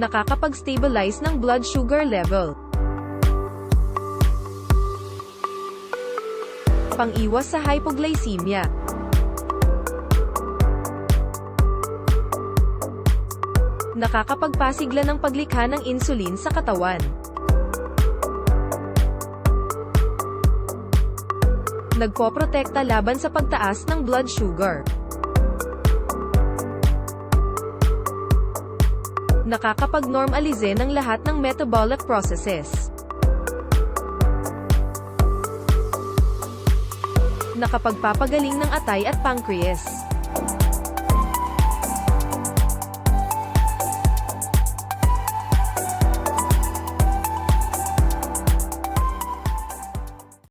Nakakapag-stabilize ng blood sugar level. Pang-iwas sa hypoglycemia. Nakakapagpasigla ng paglikha ng insulin sa katawan. Nagpoprotekta laban sa pagtaas ng blood sugar. Nakakapag-normalize ng lahat ng metabolic processes. Nakapagpapagaling ng atay at pancreas.